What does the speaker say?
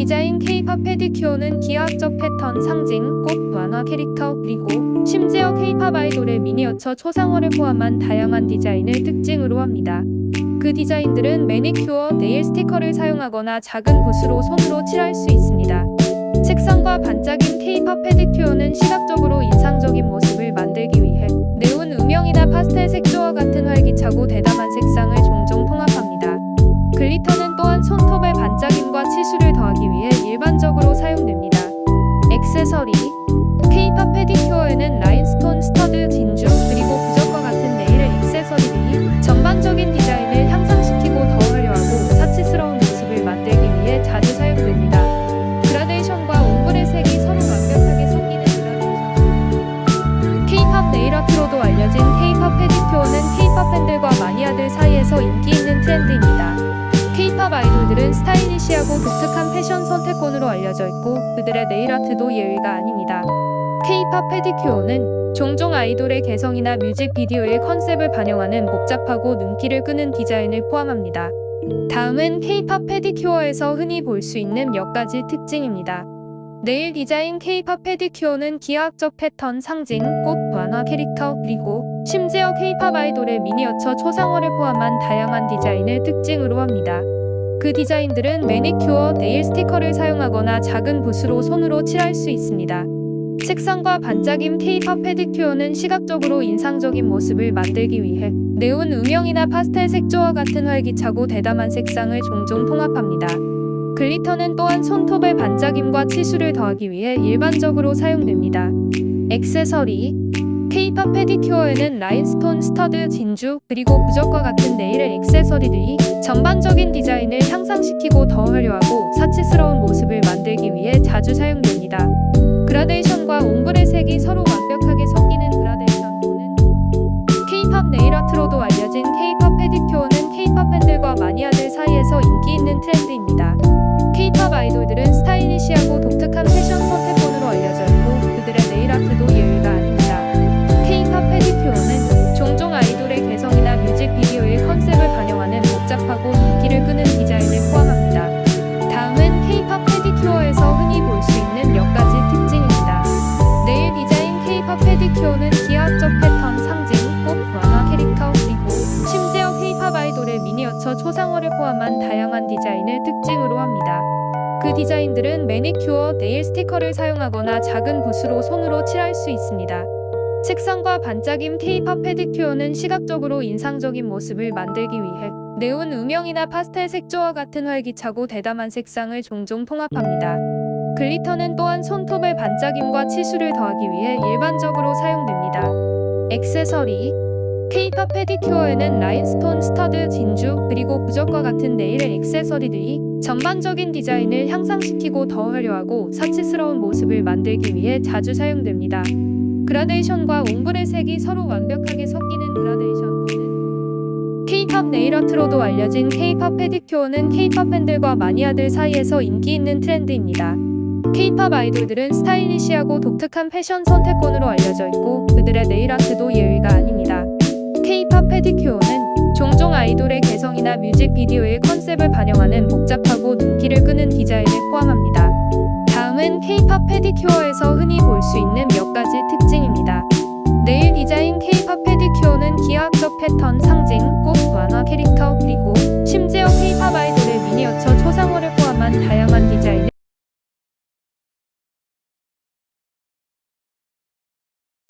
디자인 K-팝 페디큐어는 기하학적 패턴 상징, 꽃, 완화 캐릭터, 그리고 심지어 K-팝 아이돌의 미니어처 초상화를 포함한 다양한 디자인을 특징으로 합니다. 그 디자인들은 매니큐어, 네일 스티커를 사용하거나 작은 붓으로 손으로 칠할 수 있습니다. 색상과 반짝임 K-팝 페디큐어는 시각적으로 인상적인 모습을 만들기 위해 네온 음영이나 파스텔 색조와 같은 활기차고 대담한 치수를 더하기 위해 일반적으로 사용됩니다. 액세서리 K-팝 페디큐어에는 라인스톤, 스터드, 진주, 그리고 부적과 같은 네일 액세서리들이 전반적인 디자인을 향상시키고 더 화려하고 사치스러운 모습을 만들기 위해 자주 사용됩니다. 그라데이션과 옹불의 색이 서로 완벽하게 섞이는 그라데이션 K-팝 네일 아트로도 알려진 K-팝 페디큐어는 K-팝 팬들과 마니아들 사이에서 인기 있는 트렌드입니다. 아이돌들은 스타일리시하고 독특한 패션 선택권으로 알려져 있고 그들의 네일 아트도 예외가 아닙니다. K-팝 페디큐어는 종종 아이돌의 개성이나 뮤직비디오의 컨셉을 반영하는 복잡하고 눈길을 끄는 디자인을 포함합니다. 다음은 K-팝 페디큐어에서 흔히 볼 수 있는 몇 가지 특징입니다. 네일 디자인 K-팝 페디큐어는 기하학적 패턴 상징, 꽃, 완화 캐릭터, 그리고 심지어 K-팝 아이돌의 미니어처 초상화를 포함한 다양한 디자인을 특징으로 합니다. 그 디자인들은 매니큐어, 네일 스티커를 사용하거나 작은 붓으로 손으로 칠할 수 있습니다. 색상과 반짝임 K-팝 페디큐어는 시각적으로 인상적인 모습을 만들기 위해 네온 음영이나 파스텔 색조와 같은 활기차고 대담한 색상을 종종 통합합니다. 글리터는 또한 손톱의 반짝임과 치수를 더하기 위해 일반적으로 사용됩니다. 액세서리 K-팝 페디큐어에는 라인스톤, 스터드, 진주, 그리고 부적과 같은 네일의 액세서리들이 전반적인 디자인을 향상시키고 더 화려하고 사치스러운 모습을 만들기 위해 자주 사용됩니다. 그라데이션과 옹불의 색이 서로 페디큐어는 기하학적 패턴 상징, 꽃, 완화 캐릭터, 그리고 심지어 K-팝 아이돌의 미니어처 초상화를 포함한 다양한 디자인을 특징으로 합니다. 그 디자인들은 매니큐어, 네일 스티커를 사용하거나 작은 붓으로 손으로 칠할 수 있습니다. 색상과 반짝임 K-팝 페디큐어는 시각적으로 인상적인 모습을 만들기 위해 네온 음영이나 파스텔 색조와 같은 활기차고 대담한 색상을 종종 통합합니다. 글리터는 또한 손톱의 반짝임과 치수를 더하기 위해 일반적으로 사용됩니다. 액세서리 K-팝 페디큐어에는 라인스톤, 스터드, 진주, 그리고 부적과 같은 네일의 액세서리들이 전반적인 디자인을 향상시키고 더 화려하고 사치스러운 모습을 만들기 위해 자주 사용됩니다. 그라데이션과 옹불의 색이 서로 완벽하게 섞이는 그라데이션 또는 K-팝 네일 아트로도 알려진 K-팝 페디큐어는 K-팝 팬들과 마니아들 사이에서 인기 있는 트렌드입니다. K-팝 아이돌들은 스타일리시하고 독특한 패션 선택권으로 알려져 있고 그들의 네일 아트도 예외가 아닙니다. K-팝 페디큐어는 종종 아이돌의 개성이나 뮤직비디오의 컨셉을 반영하는 복잡하고 눈길을 끄는 디자인을 포함합니다. 다음은 K-팝 페디큐어에서 흔히 볼 수 있는 몇 가지 특징입니다. 네일 디자인 K-팝 페디큐어는 기하학적 패턴 상징, 꽃, 완화 캐릭터, 그리고 심지어 K-팝 아이돌의 미니어처 초상화를 포함한 다양한